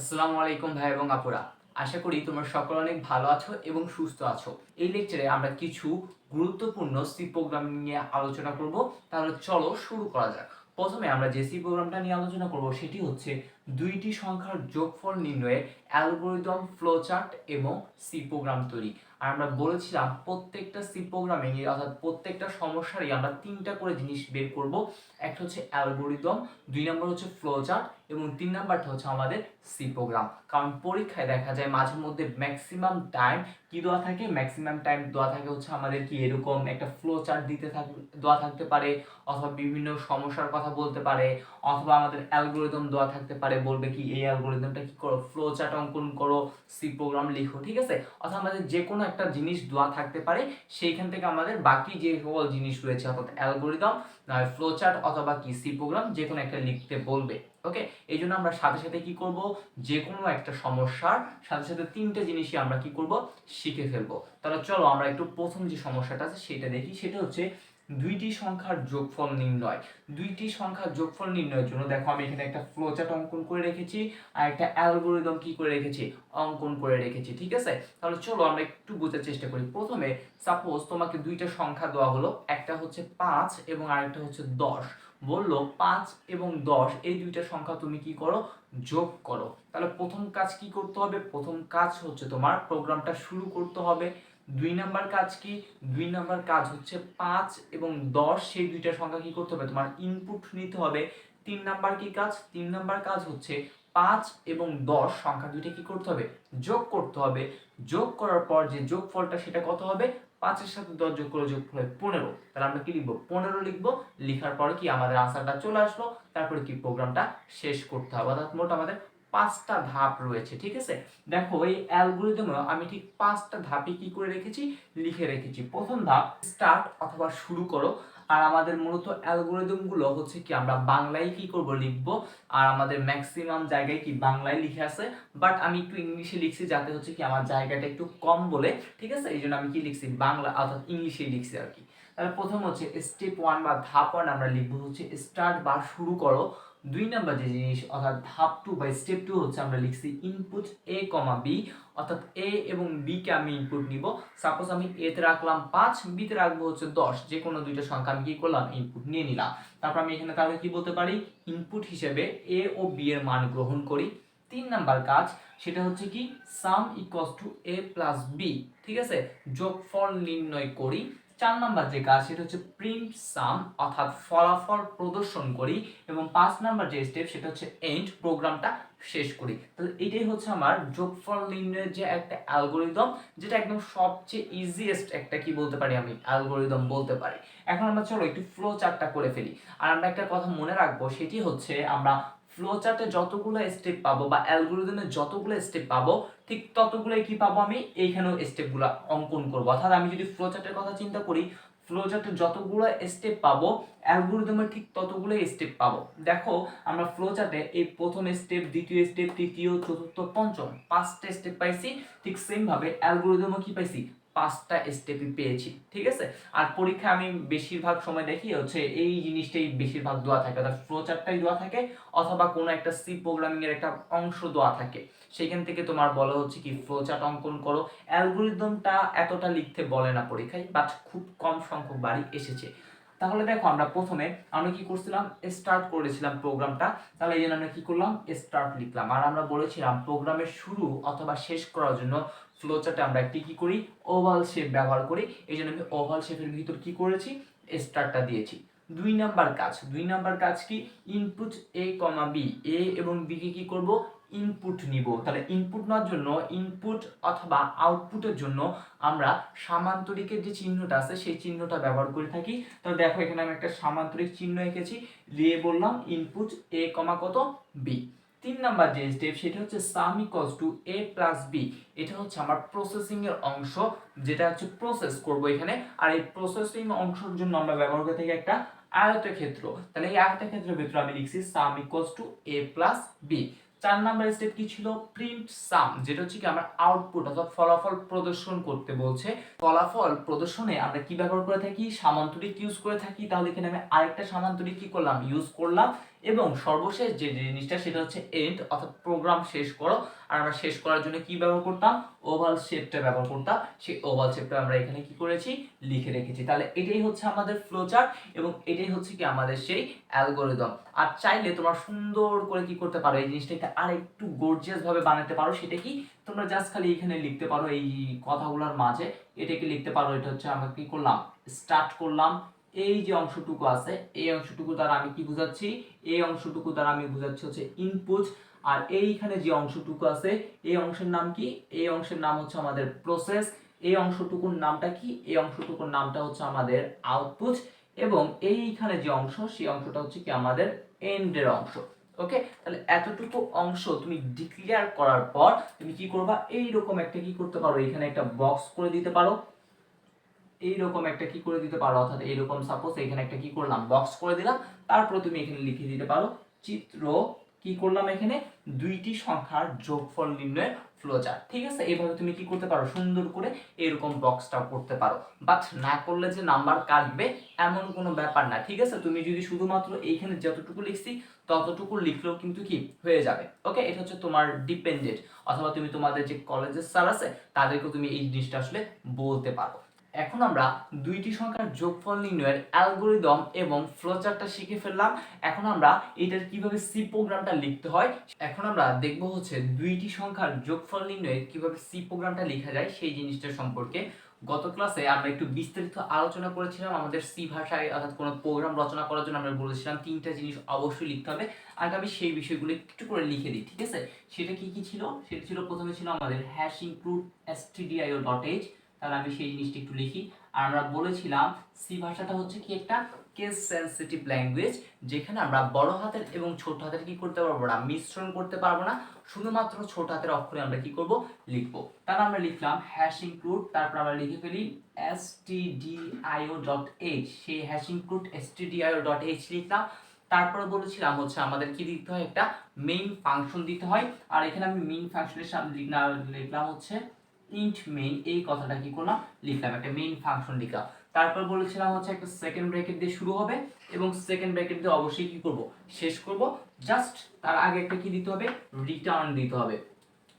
আসসালামু আলাইকুম ভাই এবং আপুরা। আশা করি তোমরা সকলে অনেক ভালো আছো এবং সুস্থ আছো। এই লেকচারে আমরা কিছু গুরুত্বপূর্ণ সি প্রোগ্রাম নিয়ে আলোচনা করব। তাহলে চলো শুরু করা যাক। প্রথমে আমরা যে সি প্রোগ্রামটা নিয়ে আলোচনা করব, সেটি হচ্ছে দুইটি সংখ্যার যোগফল নির্ণয়ে অ্যালগোরিদম ফ্লোচার্ট এবং সি প্রোগ্রাম তৈরি। আর আমরা বলেছিলাম প্রত্যেকটা সি প্রোগ্রামিং অর্থাৎ প্রত্যেকটা সমস্যারই আমরা তিনটা করে জিনিস বের করব। একটা হচ্ছে অ্যালগোরিদম, দুই নম্বর হচ্ছে ফ্লোচার্ট এবং তিন নাম্বারটা হচ্ছে আমাদের সি প্রোগ্রাম কারণ পরীক্ষায় দেখা যায় মাঝে মধ্যে ম্যাক্সিমাম টাইম কি দেওয়া থাকে? ম্যাক্সিমাম টাইম দেওয়া থাকে হচ্ছে আমাদের কি এরকম একটা ফ্লো চার্ট দিতে থাক, দেওয়া থাকতে পারে, অথবা বিভিন্ন সমস্যার কথা বলতে পারে, অথবা আমাদের অ্যালগোরিদম দেওয়া থাকতে পারে, বলবে কি এই অ্যালগোরিদমটা কি করো? ফ্লো চার্ট অঙ্কন করো সি প্রোগ্রাম লিখো, ঠিক আছে? অথবা আমাদের যে কোনো একটা জিনিস দেওয়া থাকতে পারে, সেইখান থেকে আমাদের বাকি যে সকল জিনিস রয়েছে, অর্থাৎ অ্যালগোরিদম ফ্লো চার্ট অথবা কি সি প্রোগ্রাম যে কোনো একটা লিখতে বলবে ওকে এই জন্য আমরা সাথে সাথে কি করব? যে কোনো একটা সমস্যার সাথে সাথে তিনটে জিনিসই আমরা কি করব? শিখে ফেলব। তাহলে চলো আমরা একটু প্রথম যে সমস্যাটা আছে সেটা দেখি। সেটা হচ্ছে দুইটি সংখ্যার যোগফল নির্ণয়। দুইটি সংখ্যার যোগফল নির্ণয়ের জন্য দেখো আমি এখানে একটা ফ্লোচার্ট অঙ্কন করে রেখেছি, আর একটা অ্যালগোরিদম কি করে রেখেছি? অঙ্কন করে রেখেছি, ঠিক আছে? তাহলে চলো আমরা একটু বোঝার চেষ্টা করি। প্রথমে সাপোজ তোমাকে দুইটা সংখ্যা দেওয়া হলো, একটা হচ্ছে পাঁচ এবং আরেকটা হচ্ছে দশ। বলল পাঁচ এবং দশ, এই দুইটা সংখ্যা তুমি কি করো? যোগ করো। তাহলে প্রথম কাজ কি করতে হবে? প্রথম কাজ হচ্ছে তোমার প্রোগ্রামটা শুরু করতে হবে। দুই নাম্বার কাজ কি? দুই নাম্বার কাজ হচ্ছে পাঁচ এবং দশ, সেই দুইটা সংখ্যা কি করতে হবে? তোমার ইনপুট নিতে হবে। তিন নাম্বার কি কাজ? তিন নাম্বার কাজ হচ্ছে পাঁচ এবং দশ, সংখ্যা দুইটা কি করতে হবে? যোগ করতে হবে। যোগ করার পর যে যোগ ফলটা সেটা কত হবে? পাঁচের সাথে দশ যোগ করে যোগ হবে পনেরো। তাহলে আমরা কি লিখব? পনেরো লিখব। লিখার পরে কি আমাদের আনসারটা চলে আসলো। তারপরে কি প্রোগ্রামটা শেষ করতে হবে? অর্থাৎ মোট আমাদের পাঁচটা ধাপ রয়েছে, ঠিক আছে? দেখো, এই অ্যালগোরিদমে আমি ঠিক পাঁচটা ধাপে কি করে রেখেছি? লিখে রেখেছি। প্রথম ধাপ স্টার্ট অথবা শুরু করো। আর আমাদের মূলত অ্যালগোরিদমগুলো হচ্ছে কি, আমরা বাংলায় কি করব লিখব? আর আমাদের ম্যাক্সিমাম জায়গায় কি বাংলায় লিখে আছে? বাট আমি একটু ইংলিশে লিখছি যাতে হচ্ছে কি আমার জায়গাটা একটু কম বলে, ঠিক আছে? এই জন্য আমি কি লিখছি? বাংলা অর্থাৎ ইংলিশে লিখছি আর কি। তাহলে প্রথম হচ্ছে স্টেপ ওয়ান বা ধাপ ওয়ান আমরা লিখব, হচ্ছে স্টার্ট বা শুরু করো। দুই নাম্বার যে জিনিস, অর্থাৎ ধাপ টু বা স্টেপ টু হচ্ছে আমরা লিখছি ইনপুট এ কমা বি অর্থাৎ এ এবং বি কে আমি ইনপুট নিব। সাপোজ আমি এ তে রাখলাম পাঁচ বি তে রাখব হচ্ছে দশ। যে কোনো দুইটা সংখ্যা আমি কি করলাম? ইনপুট নিয়ে নিলাম। তারপর আমি এখানে তাহলে কি বলতে পারি? ইনপুট হিসেবে এ ও বি এর মান গ্রহণ করি। তিন নাম্বার কাজ, সেটা হচ্ছে কি sum equals to A plus B ঠিক আছে? যোগফল নির্ণয় করি। চার নাম্বার যে কাজ, সেটা হচ্ছে প্রিন্ট সাম অর্থাৎ ফলাফল প্রদর্শন করি এবং পাঁচ নাম্বার যে স্টেপ সেটা হচ্ছে এন্ড প্রোগ্রামটা শেষ করি। তাহলে এটাই হচ্ছে আমার যোগফল নির্ণয়ের যে একটা অ্যালগোরিদম, যেটা একদম সবচেয়ে ইজিয়েস্ট একটা কি বলতে পারি আমি, অ্যালগোরিদম বলতে পারি। এখন আমরা চলো একটু ফ্লো চার্টটা করে ফেলি। আর আমরা একটা কথা মনে রাখব, সেটি হচ্ছে আমরা ফ্লো চার্টে যতগুলো স্টেপ পাবো বা অ্যালগোরিদমে যতগুলো স্টেপ পাবো ঠিক ততগুলোই কি পাবো আমি? এইখানেও স্টেপগুলো অঙ্কন করব। অর্থাৎ আমি যদি ফ্লোচার্টের কথা চিন্তা করি ফ্লো চার্টে যতগুলো স্টেপ পাবো অ্যালগোরিদমে ঠিক ততগুলো স্টেপ পাবো। দেখো, আমরা ফ্লোচার্টে এই প্রথম স্টেপ দ্বিতীয় স্টেপ তৃতীয়, চতুর্থ, পঞ্চম, পাঁচটা স্টেপ পাইছি, ঠিক সেমভাবে অ্যালগোরিদমও কি পাইছি? পাঁচটা স্টেপই পেয়েছি, ঠিক আছে? আর পরীক্ষায় আমি বেশিরভাগ সময় দেখি হচ্ছে এই জিনিসটাই বেশিরভাগ দেওয়া থাকে, অর্থাৎ ফ্লো চার্টটাই দেওয়া থাকে অথবা কোনো একটা সি প্রোগ্রামিং এর একটা অংশ দেওয়া থাকে। সেখান থেকে তোমার বলা হচ্ছে কি ফ্লো চার্ট অঙ্কন করো। অ্যালগোরিদমটা এতটা লিখতে বলে না পরীক্ষায় বাট খুব কম সংখ্যক বাড়ি এসেছে। তাহলে দেখো আমরা প্রথমে আমরা কি করছিলাম? স্টার্ট করেছিলাম প্রোগ্রামটা তাহলে এই জন্য আমরা কি করলাম? স্টার্ট লিখলাম। আর আমরা বলেছিলাম প্রোগ্রামের শুরু অথবা শেষ করার জন্য ফ্লোচার্টে আমরা একটি কি করি? ওভাল শেপ ব্যবহার করি। এই জন্য আমি ওভাল শেপের ভিতর কি করেছি? স্টারটা দিয়েছি। দুই নাম্বার কাজ। দুই নাম্বার কাজ কি? Input A comma B A এবং বি কে কি করব? ইনপুট নিব। তাহলে ইনপুট নেওয়ার জন্য ইনপুট অথবা আউটপুটের জন্য আমরা সামান্তরিকের যে চিহ্নটা আছে, সেই চিহ্নটা ব্যবহার করে থাকি। তো দেখো এখানে আমি একটা সামান্তরিক চিহ্ন এঁকেছি। দিয়ে বললাম ইনপুট এ কমা কত? বি তিন নাম্বার যে স্টেপ সেটা হচ্ছে sum equals to A plus B এটা হচ্ছে আমার প্রসেসিং এর অংশ, যেটা হচ্ছে প্রসেস করব এখানে। আর এই প্রসেসিং অংশের জন্য আমরা ব্যবহার করে থাকি একটা আয়তক্ষেত্র। তাহলে এই আয়তক্ষেত্রের ভিতরে আমি লিখছি sum equals to A plus B চার নাম্বার স্টেপ কি ছিল? প্রিন্ট সাম যেটা হচ্ছে কি আমার আউটপুট অর্থাৎ ফলাফল প্রদর্শন করতে বলছে। ফলাফল প্রদর্শনে আমরা কি ব্যবহার করে থাকি? সামান্তরিক ইউজ করে থাকি। তাহলে এখানে আমি আরেকটা সামান্তরিক কি করলাম? ইউজ করলাম। এবং সর্বশেষ যে জিনিসটা সেটা হচ্ছে এন্ড অর্থাৎ প্রোগ্রাম শেষ করো। আর আমরা শেষ করার জন্য কি ব্যবহার করতাম? ওভাল শেপটা ব্যবহার করতাম। সেই ওভাল শেপটা আমরা এখানে কি করেছি? লিখে রেখেছি। তাহলে এটাই হচ্ছে আমাদের ফ্লোচার্ট এবং এটাই হচ্ছে কি আমাদের সেই অ্যালগোরিদম আর চাইলে তোমরা সুন্দর করে কি করতে পারো? এই জিনিসটাকে আর একটু গর্জিয়াস ভাবে বানাতে পারো। সেটা কি? তোমরা জাস্ট খালি এখানে লিখতে পারো এই কথাগুলোর মাঝে। এটাকে লিখতে পারো। এটা হচ্ছে আমরা কি করলাম? স্টার্ট করলাম। এই যে অংশটুকু আছে, এই অংশটুকু দ্বারা আমি কি বুঝাচ্ছি? এই অংশটুকু দ্বারা আমি বুঝাচ্ছি হচ্ছে ইনপুট আর এইখানে যে অংশটুকু আছে, এই অংশের নাম কি? এই অংশের নাম হচ্ছে আমাদের প্রসেস এই অংশটুকুর নামটা কি? এই অংশটুকুর নামটা হচ্ছে আমাদের আউটপুট এবং এইখানে যে অংশ, সেই অংশটা হচ্ছে কি আমাদের এন্ডের অংশ। ওকে তাহলে এতটুকু অংশ তুমি ডিক্লিয়ার করার পর তুমি কি করবা? এইরকম একটা কি করতে পারো? এখানে একটা বক্স করে দিতে পারো। এইরকম একটা কি করে দিতে পারো? অর্থাৎ এইরকম সাপোজ এখানে একটা কি করলাম? বক্স করে দিলাম। তারপরে তুমি এখানে লিখে দিতে পারো, চিত্র কি করলাম এখানে? দুইটি সংখ্যার যোগফল নির্ণয়ের ফ্লোচার্ট ঠিক আছে? এইভাবে তুমি কি করতে পারো? সুন্দর করে এরকম বক্সটা করতে পারো। বাট না করলে যে নাম্বার কাটবে, এমন কোনো ব্যাপার না। ঠিক আছে? তুমি যদি শুধুমাত্র এইখানে যতটুকু লিখছি, ততটুকু লিখলেও কিন্তু কি হয়ে যাবে? ওকে এটা হচ্ছে তোমার ডিপেন্ডেন্ট অথবা তুমি তোমাদের যে কলেজের স্যার আছে তাদেরকে তুমি এই জিনিসটা আসলে বলতে পারো। এখন আমরা দুইটি সংখ্যার যোগফল নির্ণয়ের অ্যালগোরিদম এবং ফ্লোচার্টটা শিখে ফেললাম। এখন আমরা এটার কীভাবে সি প্রোগ্রামটা লিখতে হয়, এখন আমরা দেখব হচ্ছে দুইটি সংখ্যার যোগফল নির্ণয়ের কীভাবে সি প্রোগ্রামটা লেখা যায় সেই জিনিসটা সম্পর্কে। গত ক্লাসে আমরা একটু বিস্তারিত আলোচনা করেছিলাম আমাদের সি ভাষায়, অর্থাৎ কোনো প্রোগ্রাম রচনা করার জন্য আমরা বলেছিলাম তিনটা জিনিস অবশ্যই লিখতে হবে। আগে আমি সেই বিষয়গুলো একটু করে লিখে দিই, ঠিক আছে? সেটা কি কি ছিল? সেটা ছিল প্রথমে ছিল আমাদের hash include S stdio dot H তাহলে আমি সেই জিনিসটা একটু লিখি। আর আমরা বলেছিলাম সি ভাষাটা হচ্ছে কি একটা কেস সেন্সিটিভ ল্যাঙ্গুয়েজ যেখানে আমরা বড় হাতের এবং ছোট হাতের কি করতে পারব না, মিশ্রণ করতে পারব না। শুধুমাত্র ছোট হাতের অক্ষরে আমরা কি করব? লিখব। তাহলে আমরা লিখলাম হ্যাশ ইনক্লুড তারপর আমরা লিখে ফেলি S T D I O dot H সেই hash include S T D I O dot H লিখলাম। তারপরে বলেছিলাম হচ্ছে আমাদের কি দিতে হয়? একটা মেইন ফাংশন দিতে হয়। আর এখানে আমি মেইন ফাংশনের সামনে লিখলাম হচ্ছে ইন্ট মেইন এই কথাটা কি করলাম? লিখলাম একটা মেইন ফাংশন লিখলাম। তারপর বলেছিলাম হচ্ছে একটা সেকেন্ড ব্র্যাকেট দিয়ে শুরু হবে এবং সেকেন্ড ব্র্যাকেট দিয়ে অবশ্যই কি করব? শেষ করব। জাস্ট তার আগে একটা কি দিতে হবে? রিটার্ন দিতে হবে।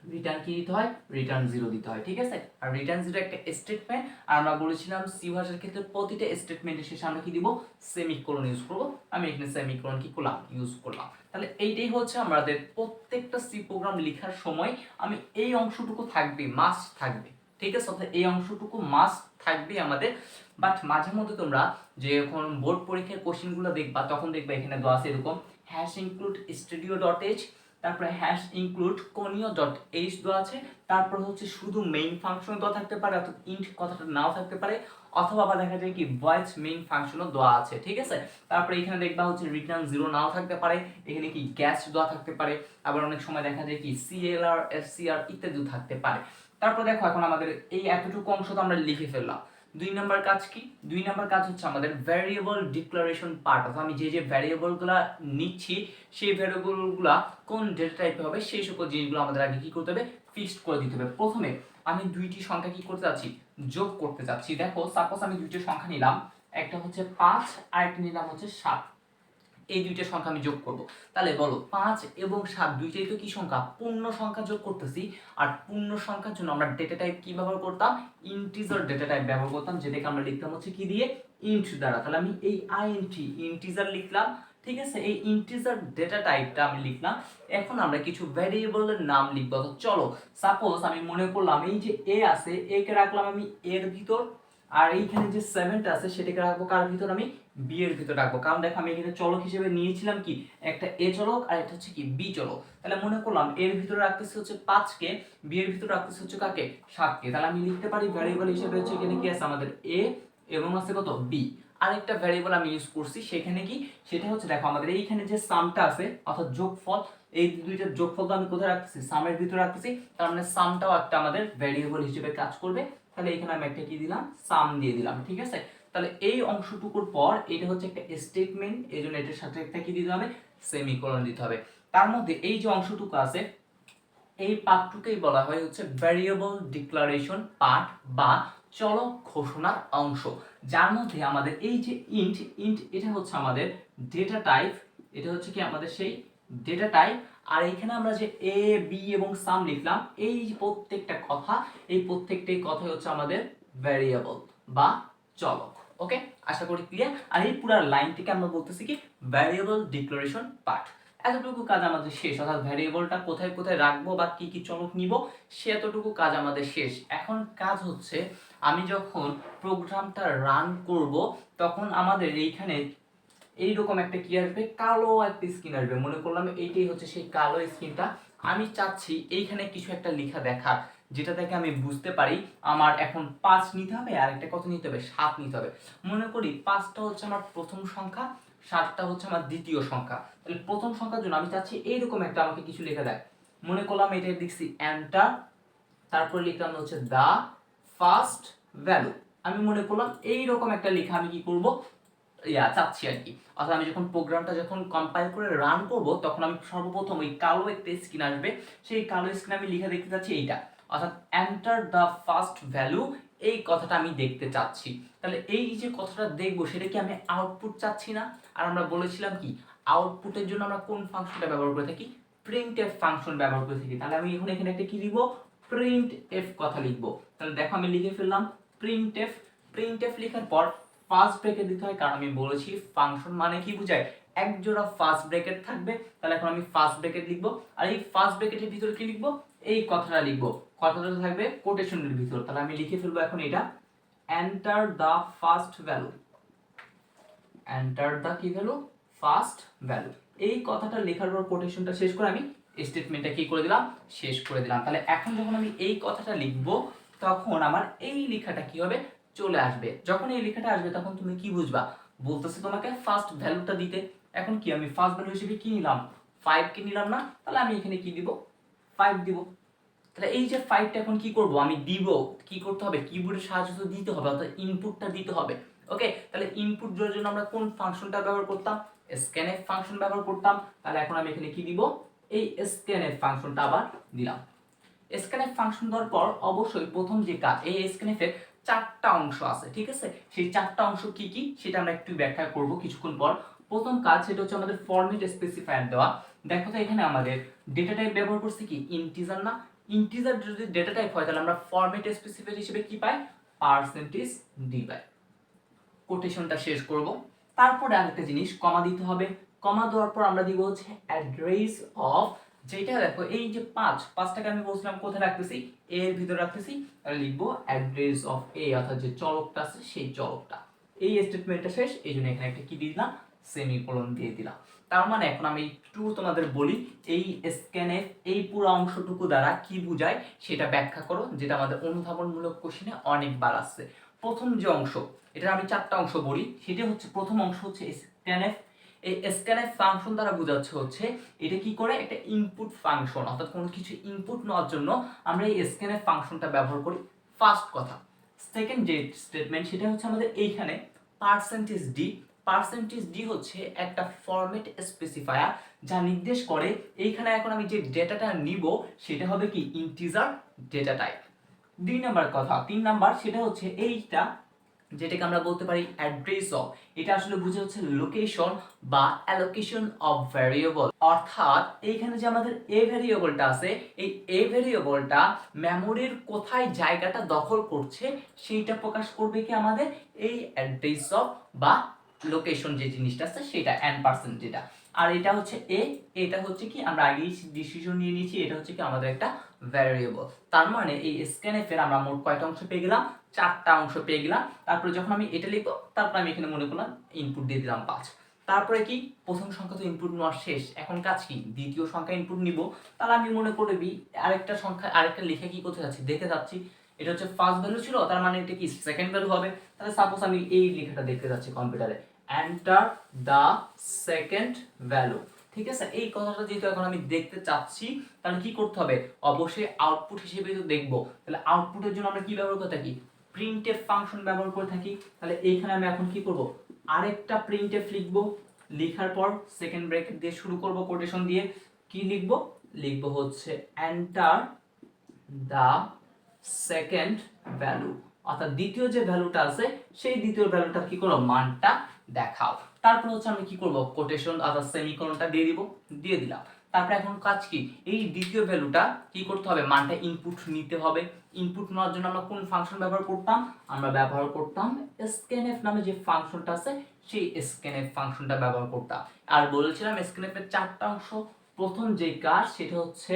রিটার্ন কি দিতে হয়? রিটার্ন জিরো দিতে হয়, ঠিক আছে? আর রিটার্ন জিরো একটা স্টেটমেন্ট আর আমরা বলেছিলাম সি ভাষার ক্ষেত্রে প্রতিটা স্টেটমেন্টের শেষে আমরা কি দিব? সেমিকোলন ইউজ করব। আমি এখানে সেমিকোলন কি করলাম? ইউজ করলাম। তাহলে এইটাই হচ্ছে আমাদের প্রত্যেকটা সি প্রোগ্রাম লেখার সময় আমি এই অংশটুকু থাকবে মাস থাকবে। ঠিক আছে? অর্থাৎ এই অংশটুকু মাস থাকবে আমাদের। বাট মাঝে মধ্যে তোমরা যে এখন বোর্ড পরীক্ষার কোশ্চেনগুলো দেখবা, তখন দেখবা এখানে দেওয়া আছে এরকম hash include studio dot H তারপরে hash include conio dot H দেওয়া আছে, তারপর হচ্ছে শুধু মেইন ফাংশন দেওয়া থাকতে পারে, অর্থাৎ ইন্ট কথাটা নাও থাকতে পারে, অথবা আবার দেখা যায় কি ভয়েস মেইন ফাংশনও দেওয়া আছে, ঠিক আছে? তারপরে এখানে দেখবা হচ্ছে রিটার্ন জিরো নাও থাকতে পারে, এখানে কি গ্যাস দেওয়া থাকতে পারে, আবার অনেক সময় দেখা যায় কি সিএলআর এফসিআর ইত্যাদিও থাকতে পারে। তারপর দেখো এখন আমাদের এই এতটুকু অংশ তো আমরা লিখে ফেললাম। দুই নাম্বার কাজ কি? দুই নাম্বার কাজ হচ্ছে আমাদের ভ্যারিয়েবল ডিক্লারেশন পার্ট অর্থাৎ আমি যে যে ভ্যারিয়েবলগুলো নিচ্ছি, সেই ভ্যারিয়েবলগুলো কোন ডেটা টাইপে হবে, সেই সকল জিনিসগুলো আমাদের আগে কি করতে হবে? ফিক্সড করে দিতে হবে। প্রথমে আমি দুইটি সংখ্যা কি করতে যাচ্ছি? যোগ করতে যাচ্ছি। দেখো সাপোজ আমি দুইটি সংখ্যা নিলাম, একটা হচ্ছে পাঁচ আর একটা নিলাম হচ্ছে সাত। এই দুইটা সংখ্যা আমি যোগ করব। তাহলে বলো, পাঁচ এবং সাত দুইটাই তো কি সংখ্যা? পূর্ণ সংখ্যা যোগ করতেছি। আর পূর্ণ সংখ্যার জন্য আমরা ডেটা টাইপ কি ব্যবহার করতাম? ইন্টিজার ডেটা টাইপ ব্যবহার করতাম যেটাকে আমরা লিখতাম হচ্ছে কি দিয়ে? ইন্ট দ্বারা। তাহলে আমি এই আইএনটি ইন্টিজার লিখলাম, ঠিক আছে? এই ইন্টিজার ডেটা টাইপটা আমি লিখলাম। এখন আমরা কিছু ভ্যারিয়েবলের নাম লিখব। চলো সাপোজ আমি মনে করলাম এই যে এ আছে এ কে রাখলাম আমি এর ভিতর। আর এইখানে যে সেভেনটা আছে, সেটাকে রাখব কার ভিতর? আমি বি এর ভিতর রাখব। কারণ দেখো, আমি এখানে চলক হিসেবে নিয়েছিলাম কি? একটা এ চলক আর একটা হচ্ছে কি বি চলক। তাহলে মনে করলাম এর ভিতরে রাখতেছে হচ্ছে পাঁচকে বি এর ভিতরে রাখতেছে হচ্ছে কাকে? সাতকে তাহলে আমি লিখতে পারি ভ্যারিয়েবল হিসেবে হচ্ছে এখানে কি আছে? আমাদের এ এবং আছে কত? বি আরেকটা ভ্যারিয়েবল আমি ইউজ করছি, সেখানে কি? সেটা হচ্ছে দেখো, আমাদের এইখানে যে সামটা আছে, অর্থাৎ যোগফল, এই দুইটার যোগফলটা আমি কোথায় রাখতেছি? সামের ভিতরে রাখতেছি। তার মানে সামটাও একটা আমাদের ভ্যারিয়েবল হিসেবে কাজ করবে। তাহলে এখানে আমি একটা কি দিলাম? সাম দিয়ে দিলাম, ঠিক আছে? তাহলে এই অংশটুকুর পর এটা হচ্ছে একটা স্টেটমেন্ট এই জন্য এটার সাথে একটা কি দিতে হবে? সেমিকোলন দিতে হবে। তার মধ্যে এই যে অংশটুকু আছে, এই পার্টটুকেই বলা হয় হচ্ছে ভ্যারিয়েবল ডিক্লারেশন পার্ট বা চলক ঘোষণার অংশ। যার মধ্যে আমাদের এই যে ইন্ট ইন্ট এটা হচ্ছে আমাদের ডেটা টাইপ এটা হচ্ছে কি আমাদের সেই ডেটা টাইপ আর এইখানে আমরা যে এ বি এবং সাম লিখলাম, এই প্রত্যেকটা কথা, এই প্রত্যেকটাই কথাই হচ্ছে আমাদের ভ্যারিয়েবল বা চলক ওকে আশা করি ক্লিয়ার আর এই পুরো লাইনটিকে আমরা বলতেছি কি ভ্যারিয়েবল ডিক্লারেশন পার্ট এতটুকু কাজ আমাদের শেষ, অর্থাৎ ভ্যারিয়েবলটা কোথায় কোথায় রাখব বা কি কি চলক নিব, সে এতটুকু কাজ আমাদের শেষ। এখন কাজ হচ্ছে, আমি যখন প্রোগ্রামটা রান করব, তখন আমাদের এইখানে এইরকম একটা কি আসবে? কালো একটা স্ক্রিন আসবে। মনে করলাম এইটাই হচ্ছে সেই কালো স্ক্রিনটা আমি চাচ্ছি এইখানে কিছু একটা লেখা দেখার, যেটা থেকে আমি বুঝতে পারি আমার এখন পাঁচ নিতে হবে আর একটা কত নিতে হবে? সাত নিতে হবে। মনে করি পাঁচটা হচ্ছে আমার প্রথম সংখ্যা, সাতটা হচ্ছে আমার দ্বিতীয় সংখ্যা। তাহলে প্রথম সংখ্যার জন্য আমি চাচ্ছি এইরকম একটা আমাকে কিছু লেখা দেয় মনে করলাম এটা লিখছি এন্টার তারপর লিখলাম হচ্ছে দা ফার্স্ট ভ্যালু আমি মনে করলাম এইরকম একটা লেখা আমি কি করব? ইয়া চাচ্ছি আর কি। অর্থাৎ আমি যখন প্রোগ্রামটা যখন কম্পাইল করে রান করব, তখন আমি সর্বপ্রথম ওই কালো একটা স্ক্রিন আসবে। সেই কালো স্ক্রিনে আমি লিখে দেখতে চাচ্ছি এইটা। অর্থাৎ এন্টার দ্য ফার্স্ট ভ্যালু এই কথাটা আমি দেখতে চাচ্ছি। তাহলে এই যে কথাটা দেখব, সেটা কি আমি আউটপুট চাচ্ছি না? আর আমরা বলেছিলাম কি আউটপুটের জন্য আমরা কোন ফাংশনটা ব্যবহার করে থাকি? প্রিন্ট এফ ফাংশন ব্যবহার করে থাকি। তাহলে আমি এখন এখানে একটা কি লিখব? প্রিন্ট এফ কথা লিখব। তাহলে দেখো আমি লিখে ফেললাম প্রিন্ট এফ প্রিন্ট এফ লেখার পর ফার্স্ট ব্রেকেট দিতে হয়, কারণ আমি বলেছি ফাংশন মানে কি বোঝায়? এক জোড়া ফার্স্ট ব্রেকেট থাকবে, তাহলে এখন আমি ফার্স্ট ব্রেকেট লিখব। আর এই ফার্স্ট ব্রেকেটের ভিতরে কি লিখব? এই কথাটা লিখব। কথাটা থাকবে কোটেশনের ভিতর। তাহলে আমি লিখে ফেলব এখন এটা। Enter the first value enter the কি ভ্যালু ফার্স্ট ভ্যালু এই কথাটা লেখার পর কোটেশনটা শেষ করে আমি স্টেটমেন্টটা কি করে দিলাম? শেষ করে দিলাম। তাহলে এখন যখন আমি এই কথাটা লিখব, তখন আমার এই লেখাটা কি হবে? চলে আসবে। যখন এই লেখাটা আসবে, তখন তুমি কি বুঝবা? বলতেছে তোমাকে ফার্স্ট ভ্যালুটা দিতে। এখন কি আমি ফার্স্ট ভ্যালু হিসেবে কি নিলাম? ফাইভ কি নিলাম না? তাহলে আমি এখানে কি দিব? ফাইভ দিব। তাহলে এই যে ফাইভটা এখন কি করব? আমি দিব। কি করতে হবে? কিবোর্ডের সাহায্য তো দিতে হবে, অর্থাৎ ইনপুটটা দিতে হবে। ওকে তাহলে ইনপুট দেওয়ার জন্য আমরা কোন ফাংশনটা ব্যবহার করতাম? স্ক্যানএফ ফাংশন ব্যবহার করতাম। তাহলে এখন আমি এখানে কি দিব? এই স্ক্যানএফ ফাংশনটা আবার দিলাম। স্ক্যানএফ ফাংশন দেওয়ার পর অবশ্যই প্রথম যে কাজ এই স্ক্যানএফের চারটা অংশ আছে, ঠিক আছে? সেই চারটা অংশ কি কি? সেটা আমরা একটু ব্যাখ্যা করব কিছুক্ষণ পর। প্রথম কাজ সেটা হচ্ছে আমাদের ফরম্যাট স্পেসিফায়ার দেওয়া। দেখো তো এখানে আমাদের ডেটা টাইপ ব্যবহার করছি কি? ইন্টিজার না? ইন্টিজার যদি ডেটা টাইপ হয়, তাহলে আমরা ফরম্যাট স্পেসিফায়ার হিসেবে কি পাই? পার্সেন্টেজ ডি পাই। কোটেশনটা শেষ করব। তারপরে আরেকটা জিনিস কমা দিতে হবে। কমা দেওয়ার পর আমরা দিব হচ্ছে অ্যাড্রেস অফ যেটা দেখো, এই যে পাঁচ, পাঁচটাকে আমি বলছিলাম কোথায় রাখতেছি? এর ভিতরে রাখতেছি তাহলে লিখব অ্যাড্রেস অফ এ অর্থাৎ যে চলকটা আছে সেই চলকটা এই স্টেটমেন্টটা শেষ, এই জন্য এখানে একটা কি দিলাম? সেমিকোলন দিয়ে দিলাম। তার মানে এখন আমি একটু তোমাদের বলি, এই স্ক্যানের এই পুরো অংশটুকু দ্বারা কি বোঝায় সেটা ব্যাখ্যা করো, যেটা আমাদের অনুধাবনমূলক কোশ্চেনে অনেকবার আসছে। প্রথম যে অংশ এটা আমি চারটা অংশ বলি, সেটা হচ্ছে, প্রথম অংশ হচ্ছে স্ক্যানএফ এই স্ক্যানের ফাংশন দ্বারা বোঝাচ্ছে হচ্ছে এটা কি করে? একটা ইনপুট ফাংশন অর্থাৎ কোনো কিছু ইনপুট নেওয়ার জন্য আমরা এই স্ক্যানের ফাংশনটা ব্যবহার করি। ফার্স্ট কথা সেকেন্ড যে স্টেটমেন্ট সেটা হচ্ছে আমাদের এইখানে পার্সেন্টেজ ডি পার্সেন্টেজ ডি হচ্ছে একটা ফরম্যাট স্পেসিফায়ার যা নির্দেশ করে, এইখানে এখন আমি যে ডেটাটা নিব সেটা হবে কি ইন্টিজার ডেটা টাইপ দুই নাম্বার কথা, তিন নাম্বার সেটা হচ্ছে এইটা যেটাকে আমরা বলতে পারি অ্যাড্রেস অফ এটা আসলে বুঝে হচ্ছে লোকেশন বা অ্যালোকেশন অফ ভ্যারিয়েবল অর্থাৎ এইখানে যে আমাদের এ ভ্যারিয়েবলটা আছে, এই এ ভ্যারিয়েবলটা মেমোরির কোথায় জায়গাটা দখল করছে, সেইটা প্রকাশ করবে কি আমাদের? এই অ্যাড্রেস অফ বা লোকেশন যে জিনিসটা আছে, সেটা এন পার্সেন্ট যেটা। আর এটা হচ্ছে এ এটা হচ্ছে কি? আমরা আগেই ডিসিশন নিয়ে নিয়েছি, এটা হচ্ছে কি আমাদের একটা ভ্যারিয়েবল তার মানে এই স্ক্যানএফ এর আমরা মোট কয়টা অংশ পেয়ে গেলাম? চারটা অংশ পেয়ে গেলাম। তারপরে যখন আমি এটা লিখব, তারপর আমি এখানে মনে করলাম ইনপুট দিয়ে দিলাম পাঁচ। তারপরে কি? প্রথম সংখ্যা তো ইনপুট নেওয়া শেষ। এখন কাজ কি? দ্বিতীয় সংখ্যা ইনপুট নিব। তাহলে আমি মনে করবি আরেকটা সংখ্যা, আরেকটা লিখে কি করতে যাচ্ছি দেখে যাচ্ছি। এটা হচ্ছে ফার্স্ট ভ্যালু ছিল, তার মানে এটা কি সেকেন্ড ভ্যালু হবে? তাহলে সাপোজ আমি এই লেখাটা দেখতে যাচ্ছি কম্পিউটারে এন্টার দ্য সেকেন্ড ভ্যালু ঠিক আছে? এই কথাটা যেহেতু এখন আমি দেখতে চাচ্ছি, তাহলে কি করতে হবে? অবশ্যই আউটপুট হিসেবে তো দেখব। তাহলে আউটপুটের জন্য আমরা কি ব্যবহার করে থাকি? প্রিন্টএফ ফাংশন ব্যবহার করে থাকি। তাহলে এইখানে আমি এখন কি করব? আরেকটা প্রিন্টএফ লিখব। লেখার পর সেকেন্ড ব্রেকেট দিয়ে শুরু করব কোটেশন দিয়ে। কি লিখব? লিখব হচ্ছে এন্টার দ্য সেকেন্ড ভ্যালু অর্থাৎ দ্বিতীয় যে ভ্যালুটা আছে, সেই দ্বিতীয় ভ্যালুটার কি করো মানটা দেখাও। তারপর হচ্ছে আমি কি করব? কোটেশন অর্থাৎ সেমিকোলনটা দিয়ে দিব, দিয়ে দিলাম। তারপরে এখন কাজ কি? এই দ্বিতীয় ভ্যালুটা কি করতে হবে? মানটা ইনপুট নিতে হবে। ইনপুট নেওয়ার জন্য আমরা কোন ফাংশন ব্যবহার করতাম? আমরা ব্যবহার করতাম স্ক্যানএফ নামে যে ফাংশনটা আছে, সেই স্ক্যানএফ ফাংশনটা ব্যবহার করতাম। আর বলেছিলাম স্ক্যানএফ এর চারটা অংশ। প্রথম যে কাজ, সেটা হচ্ছে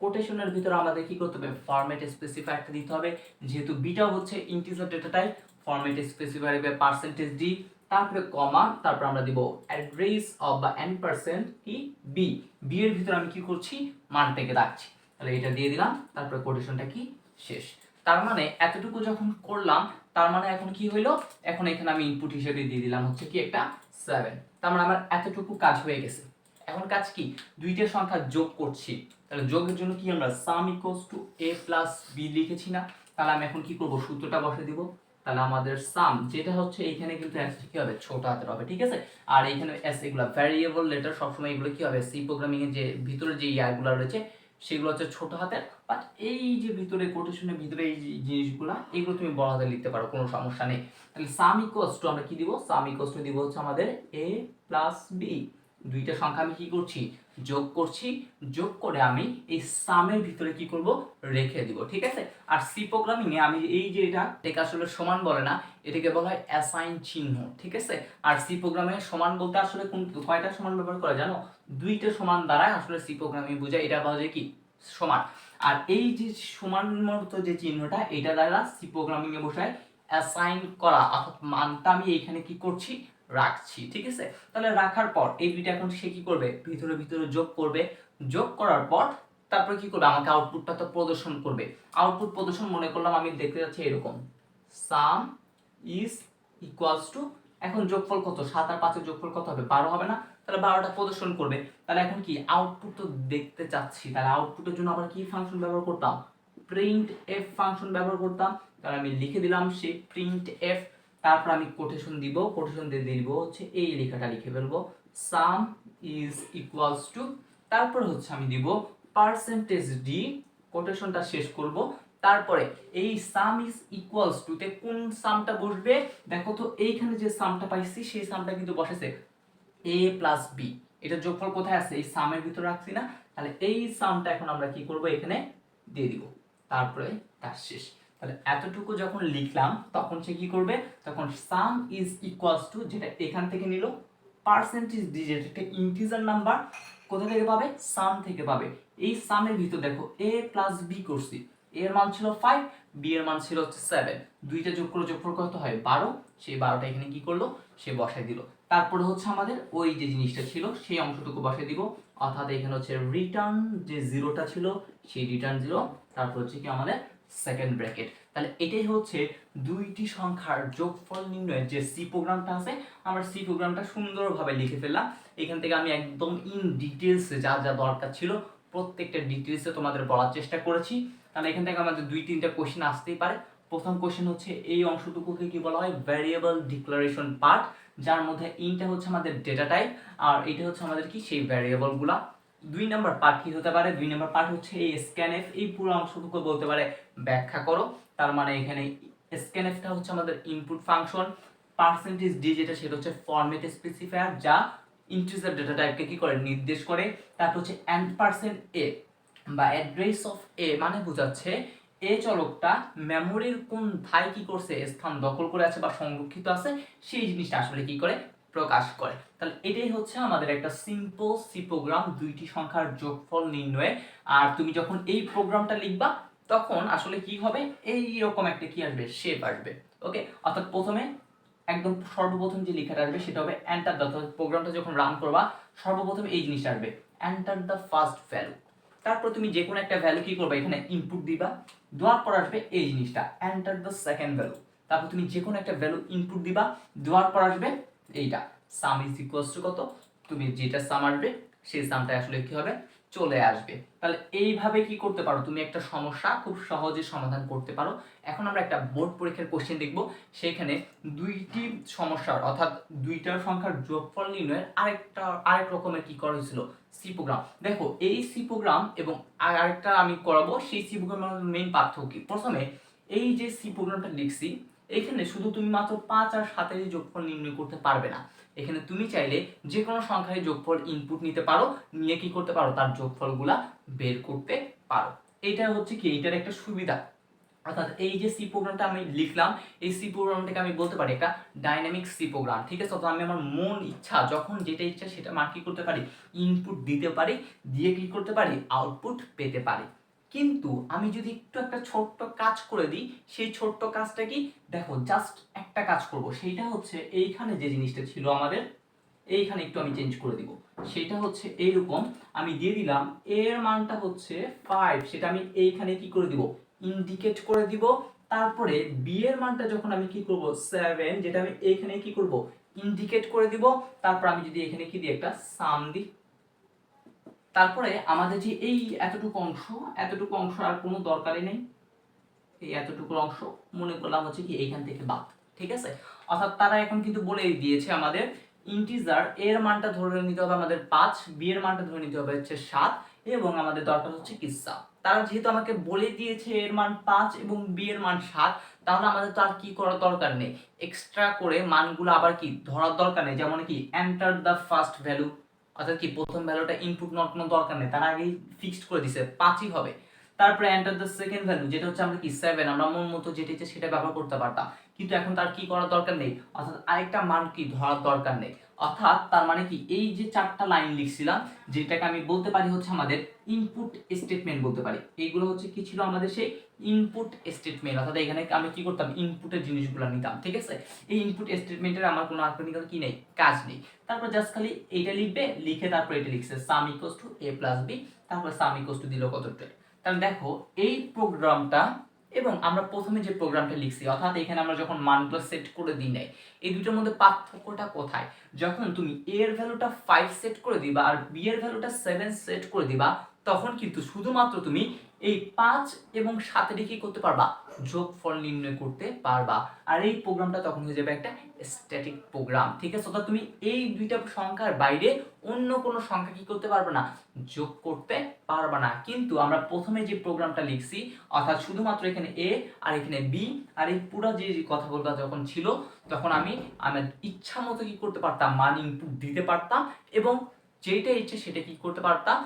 কোটেশনের ভিতরে আমাদের কি করতে হবে? ফরম্যাট স্পেসিফায়ারটা দিতে হবে। যেহেতু বিটা হচ্ছে integer data type format specifier percentage D তারপরে কমা, তারপর আমরা দিব অ্যাড্রেস অফ বা এন পার্সেন্ট কি? বি বি এর ভিতরে আমি কি করছি? মানটাকে রাখছি। তাহলে এটা দিয়ে দিলাম, তারপরে কোটেশনটা কি? শেষ। তার মানে এতটুকু যখন করলাম, তার মানে এখন কি হইল? এখন এখানে আমি ইনপুট হিসেবে দিয়ে দিলাম হচ্ছে কি একটা সেভেন তার মানে আমার এতটুকু কাজ হয়ে গেছে। এখন কাজ কি? দুইটা সংখ্যা যোগ করছি। তাহলে যোগের জন্য কি আমরা sum equals to A plus B লিখেছি না? তাহলে আমি এখন কি করব? সূত্রটা বসে দিব। তাহলে আমাদের সাম যেটা হচ্ছে এইখানে কিন্তু এস কি হবে? ছোট হাতের হবে, ঠিক আছে? আর এইখানে এস এগুলো ভ্যারিয়েবল লেটার সবসময় এগুলো কি হবে? সি প্রোগ্রামিং এর যে ভিতরে যে ইয়াগুলো রয়েছে, সেগুলো হচ্ছে ছোট হাতের। বাট এই যে ভিতরে কোটেশনের ভিতরে এই জিনিসগুলো, এগুলো তুমি বড় হাতে লিখতে পারো, কোনো সমস্যা নেই। তাহলে সাম ইকোয়ালস টু আমরা কি দিব? সাম ইকোয়ালস টু দিব হচ্ছে আমাদের এ প্লাস বি দুইটা সংখ্যা আমি কি করছি? যোগ করছি। যোগ করে আমি এই সামের ভিতরে কি করব? রেখে দিব, ঠিক আছে? আর সি প্রোগ্রামিং এ আমি এই যে এটা, এটাকে আসলে সমান বলে না, এটাকে বলা হয় অ্যাসাইন চিহ্ন, ঠিক আছে? আর সি প্রোগ্রামে সমান বলতে আসলে কোন, কয়টা সমান ব্যবহার করে জানো? দুইটা সমান দ্বারাই আসলে সি প্রোগ্রামিং বোঝায়, এটা বলা যায় কি? সমান। আর এই যে সমান মতো যে চিহ্নটা, এটা দ্বারা সি প্রোগ্রামিং এ বসায় অ্যাসাইন করা, অর্থাৎ মানটা আমি এইখানে কি করছি? রাখছি, ঠিক আছে? তাহলে রাখার পর এই দুইটা এখন সে কি করবে? ভিতরে ভিতরে যোগ করবে। যোগ করার পর তারপরে কি করবে? আমাকে আউটপুটটা তো প্রদর্শন করবে। আউটপুট প্রদর্শন মনে করলাম আমি দেখতে যাচ্ছি এরকম। সাম ইজ ইকুয়ালস টু এখন যোগফল কত? সাত আর পাঁচের যোগফল কত হবে? বারো হবে না? তাহলে বারোটা প্রদর্শন করবে। তাহলে এখন কি? আউটপুট তো দেখতে চাচ্ছি। তাহলে আউটপুটের জন্য আবার কি ফাংশন ব্যবহার করতাম? প্রিন্ট এফ ফাংশন ব্যবহার করতাম। তাহলে আমি লিখে দিলাম সেই প্রিন্ট এফ তারপর আমি কোটেশন দিব কোটেশন দিয়ে দিব, হচ্ছে এই লেখাটা লিখে ফেলব। সাম ইজ ইকুয়ালস টু তারপর হচ্ছে আমি দিব পার্সেন্টেজ ডি কোটেশনটা শেষ করব। তারপরে এই সাম ইজ ইকুয়ালস টু তে কোন সামটা বসবে? দেখো তো এইখানে যে সামটা পাইছি, সেই সামটা কিন্তু বসেছে এ প্লাস বি এটা যোগফল কোথায় আছে? এই সামের ভিতরে রাখছি না। তাহলে এই সামটা এখন আমরা কি করব? এখানে দিয়ে দিব। তারপরে কাজ শেষ। তাহলে এতটুকু যখন লিখলাম, তখন সে কি করবে? তখন সাম ইজ ইকুয়ালস টু যেটা এখান থেকে নিল পার্সেন্টেজ ডি যেটা একটা ইন্টিজার নাম্বার কোথা থেকে পাবে? সাম থেকে পাবে। এই সামের ভিতর দেখো এ প্লাস বি করছি। এর মান ছিল ফাইভ বি এর মান ছিল হচ্ছে সেভেন দুইটা যোগ করে যোগফল কত হয়? বারো। সেই বারোটা এখানে কি করল? সে বসাই দিল। তারপরে হচ্ছে আমাদের ওই যে জিনিসটা ছিল, সেই অংশটুকু বসাই দিব। অর্থাৎ এখানে হচ্ছে রিটার্ন যে জিরোটা ছিল, সেই রিটার্ন জিরো তারপর হচ্ছে কি আমাদের সেকেন্ড ব্র্যাকেট তাহলে এটাই হচ্ছে দুইটি সংখ্যার যোগফল নির্ণয়ের যে সি প্রোগ্রামটা আছে, আমরা সি প্রোগ্রামটা সুন্দরভাবে লিখে ফেললাম। এখান থেকে আমি একদম ইন ডিটেলসে যা যা দরকার ছিল, প্রত্যেকটা ডিটেলসে তোমাদের বলার চেষ্টা করেছি। তাহলে এখান থেকে আমাদের দুই, তিনটা কোশ্চেন আসতেই পারে। প্রথম কোশ্চেন হচ্ছে, এই অংশটুকুকে কি বলা হয়? ভ্যারিয়েবল ডিক্লারেশন পার্ট যার মধ্যে ইনটা হচ্ছে আমাদের ডেটা টাইপ আর এটা হচ্ছে আমাদের কি? সেই ভ্যারিয়েবলগুলা দুই নাম্বার পার্ট কি হতে পারে? দুই নাম্বার পার্ট হচ্ছে এই স্ক্যানএফ এই পুরো অংশটুকু বলতে পারে ব্যাখ্যা করো। তার মানে এখানে স্ক্যানএফটা হচ্ছে আমাদের ইনপুট ফাংশন পার্সেন্টেজ ডি যেটা সেটা হচ্ছে ফরম্যাট স্পেসিফায়ার যা ইন্টিজার ডেটা টাইপকে কি করে? নির্দেশ করে। তারপর হচ্ছে অ্যান্ড পার্সেন্ট এ বা অ্যাড্রেস অফ এ মানে বোঝাচ্ছে এ চলকটা মেমোরির কোন ভাই কি করছে, স্থান দখল করে আছে বা সংরক্ষিত আছে, সেই জিনিসটা আসলে কি করে? প্রকাশ করে। তাহলে এটাই হচ্ছে আমাদের একটা সিম্পল সি প্রোগ্রাম দুইটি সংখ্যার যোগফল নির্ণয়ে। আর তুমি যখন এই প্রোগ্রামটা লিখবা, তখন আসলে কি হবে? এই রকম একটা কি আসবে? শেপ আসবে। ওকে অর্থাৎ প্রথমে একদম সর্বপ্রথম যে লেখাটা আসবে, সেটা হবে এন্টার দ্য প্রোগ্রামটা যখন রান করবা, সর্বপ্রথম এই জিনিসটা আসবে। এন্টার দ্য ফার্স্ট ভ্যালু তারপর তুমি যে কোনো একটা ভ্যালু কি করবে? এখানে ইনপুট দিবা। দেওয়ার পর আসবে এই জিনিসটা। এন্টার দ্য সেকেন্ড ভ্যালু তারপর তুমি যে কোনো একটা ভ্যালু ইনপুট দিবা। দেওয়ার পর আসবে এইটা। সাম ইজ ইকুয়ালস টু কত? তুমি যেটা সাম আসবে সেই সামটা আসলে কি হবে? চলে আসবে। তাহলে এইভাবে কি করতে পারো? তুমি একটা সমস্যা খুব সহজে সমাধান করতে পারো। এখন আমরা একটা বোর্ড পরীক্ষার কোশ্চেন দেখব। সেখানে দুইটি সমস্যার, অর্থাৎ দুইটার সংখ্যার যোগফল নির্ণয়ের আরেকটা, আরেক রকমের কি করা হয়েছিল? সি প্রোগ্রাম দেখো, এই সি প্রোগ্রাম এবং আরেকটা আমি করাবো, সেই সি প্রোগ্রামের মেইন পার্থক্য প্রথমে এই যে সি প্রোগ্রামটা লিখছি এখানে শুধু তুমি মাত্র পাঁচ আর সাতের যোগফল নির্ণয় করতে পারবে না। এখানে তুমি চাইলে যে কোনো সংখ্যায় যোগফল ইনপুট নিতে পারো, নিয়ে কি করতে পারো, তার যোগফলগুলা বের করতে পারো। এইটা হচ্ছে কি, এইটার একটা সুবিধা। অর্থাৎ এই যে সি প্রোগ্রামটা আমি লিখলাম, এই সি প্রোগ্রামটাকে আমি বলতে পারি একটা ডাইনামিক সি প্রোগ্রাম ঠিক আছে? অর্থাৎ আমি আমার মন ইচ্ছা, যখন যেটা ইচ্ছা সেটা মান কি করতে পারি? ইনপুট দিতে পারি, দিয়ে কি করতে পারি? আউটপুট পেতে পারি। কিন্তু আমি যদি একটু একটা ছোট্ট কাজ করে দিই, সেই ছোট্ট কাজটা কি? দেখো জাস্ট একটা কাজ করব। সেইটা হচ্ছে এইখানে যে জিনিসটা ছিল আমাদের, এইখানে একটু আমি চেঞ্জ করে দিব। সেটা হচ্ছে এইরকম, আমি দিয়ে দিলাম, এর মানটা হচ্ছে ফাইভ সেটা আমি এইখানে কি করে দিব? ইন্ডিকেট করে দিব। তারপরে বি এর মানটা যখন আমি কি করব? সেভেন যেটা আমি এইখানে কি করব? ইন্ডিকেট করে দিব। তারপর আমি যদি এখানে কি দিই? একটা সাম দিই। তারপরে আমাদের যে এই এতটুকু অংশ এতটুকু অংশ আর কোনো দরকারই নেই। এই এতটুকু অংশ মনে করলাম হচ্ছে কি এইখান থেকে বাদ, ঠিক আছে? অর্থাৎ তারা এখন কিন্তু বলে দিয়েছে আমাদের ইন্টিজার এর মানটা ধরে নিতে হবে আমাদের পাঁচ বি এর মানটা ধরে নিতে হবে হচ্ছে সাত, এবং আমাদের দরকার হচ্ছে কিসা তারা যেহেতু আমাকে বলে দিয়েছে এর মান পাঁচ এবং বি এর মান সাত, তাহলে আমাদের তো আর কি করার দরকার নেই? এক্সট্রা করে মানগুলো আবার কি ধরার দরকার নেই? যেমন কি এন্টার দ্য ফার্স্ট ভ্যালু অর্থাৎ কি, প্রথম ভ্যালুটা ইনপুট নট কোনো দরকার নেই, তার আগেই ফিক্সড করে দিছে, পাঁচই হবে। তারপরে এন্টার দ্য সেকেন্ড ভ্যালু যেটা হচ্ছে আমরা কি সেভেন আমরা মন মতো যেটা ইচ্ছে সেটা ব্যবহার করতে পারতাম। কিন্তু এখন তার কি করার দরকার নেই? অর্থাৎ আরেকটা মান কি ধরার দরকার নেই? অর্থাৎ তার মানে কি? এই যে চারটা লাইন লিখছিলাম, যেটাকে আমি বলতে পারি হচ্ছে আমাদের ইনপুট স্টেটমেন্ট বলতে পারি। এইগুলো হচ্ছে কি ছিল আমাদের সেই ইনপুট স্টেটমেন্ট অর্থাৎ এখানে আমি কি করতাম? ইনপুটের জিনিসগুলো নিতাম, ঠিক আছে? এই ইনপুট স্টেটমেন্টের আমার কোনো আর্থনিকাল কি নেই? কাজ নেই। তারপর জাস্ট খালি এইটা লিখবে, লিখে তারপর এটা লিখছে sum to A plus B তারপর সাম টু দিল কত? তাহলে দেখো, এই প্রোগ্রামটা এবং আমরা প্রথমে যে প্রোগ্রামটা লিখছি, অর্থাৎ এখানে আমরা যখন মানগুলো সেট করে দিই নাই, এই দুটোর মধ্যে পার্থক্যটা কোথায়? যখন তুমি এ এর ভ্যালুটা ফাইভ সেট করে দিবা আর বি এর ভ্যালুটা সেভেন সেট করে দিবা, তখন কিন্তু শুধুমাত্র তুমি এই পাঁচ এবং সাতেরই কি করতে পারবা? যোগফল নির্ণয় করতে পারবা। আর এই প্রোগ্রামটা তখন হয়ে যাবে একটা স্ট্যাটিক প্রোগ্রাম ঠিক আছে? অর্থাৎ তুমি এই দুইটা সংখ্যার বাইরে অন্য কোনো সংখ্যা কি করতে পারবে না? যোগ করতে পারবে না। কিন্তু আমরা প্রথমে যে প্রোগ্রামটা লিখছি, অর্থাৎ শুধুমাত্র এখানে এ আর এখানে বি আর এই পুরো যে যে কথাগুলো যখন ছিল, তখন আমি আমার ইচ্ছা মতো কি করতে পারতাম? মান ইনপুট দিতে পারতাম এবং যেটা ইচ্ছে সেটা কি করতে পারতাম?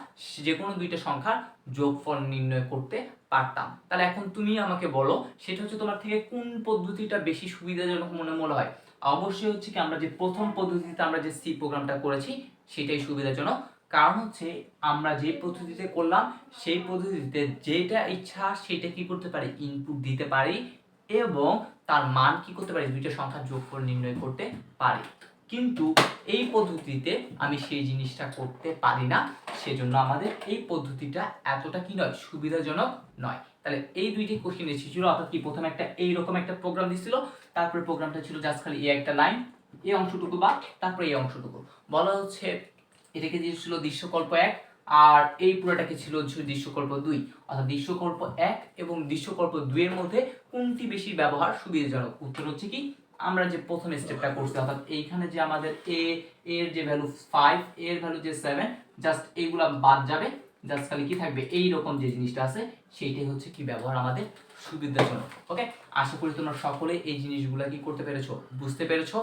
যে কোনো দুইটা সংখ্যার যোগফল নির্ণয় করতে পারতাম। তাহলে এখন তুমি আমাকে বলো, সেটা হচ্ছে তোমার থেকে কোন পদ্ধতিটা বেশি সুবিধাজনক মনে মনে হয়? অবশ্যই হচ্ছে কি আমরা যে প্রথম পদ্ধতিতে আমরা যে সি প্রোগ্রামটা করেছি, সেটাই সুবিধাজনক। কারণ হচ্ছে আমরা যে পদ্ধতিতে করলাম, সেই পদ্ধতিতে যেটা ইচ্ছা সেটা কি করতে পারি? ইনপুট দিতে পারি এবং তার মান কি করতে পারি? দুইটা সংখ্যার যোগফল নির্ণয় করতে পারি। কিন্তু এই পদ্ধতিতে আমি সেই জিনিসটা করতে পারি না, সেজন্য আমাদের এই পদ্ধতিটা এতটা কি নয়, সুবিধাজনক নয়। তাহলে এই দুইটি কোশ্চেন এসেছিল অর্থাৎ কি প্রথমে একটা এইরকম একটা প্রোগ্রাম দিছিল, তারপরে প্রোগ্রামটা ছিল জাস্ট খালি এই একটা লাইন এই অংশটুকু বা তারপরে এই অংশটুকু। বলা হচ্ছে এটাকে দিয়েছিল দৃশ্যকল্প এক, আর এই পুরোটাকে ছিল দৃশ্যকল্প দুই। অর্থাৎ দৃশ্যকল্প এক এবং দৃশ্যকল্প দুইয়ের মধ্যে কোনটি বেশি ব্যবহার সুবিধাজনক? উত্তর হচ্ছে কি আমরা যে প্রথম স্টেপটা করছি, অর্থাৎ এইখানে যে আমাদের এ এর যে ভ্যালু ফাইভ এর ভ্যালু যে সেভেন জাস্ট এইগুলা বাদ যাবে। জাস্ট খালি কি থাকবে? এই রকম যে জিনিসটা আছে, সেইটাই হচ্ছে কি ব্যবহার আমাদের সুবিধাজনক। ওকে আশা করি তোমরা সকলে এই জিনিসগুলা কি করতে পেরেছ? বুঝতে পেরেছ?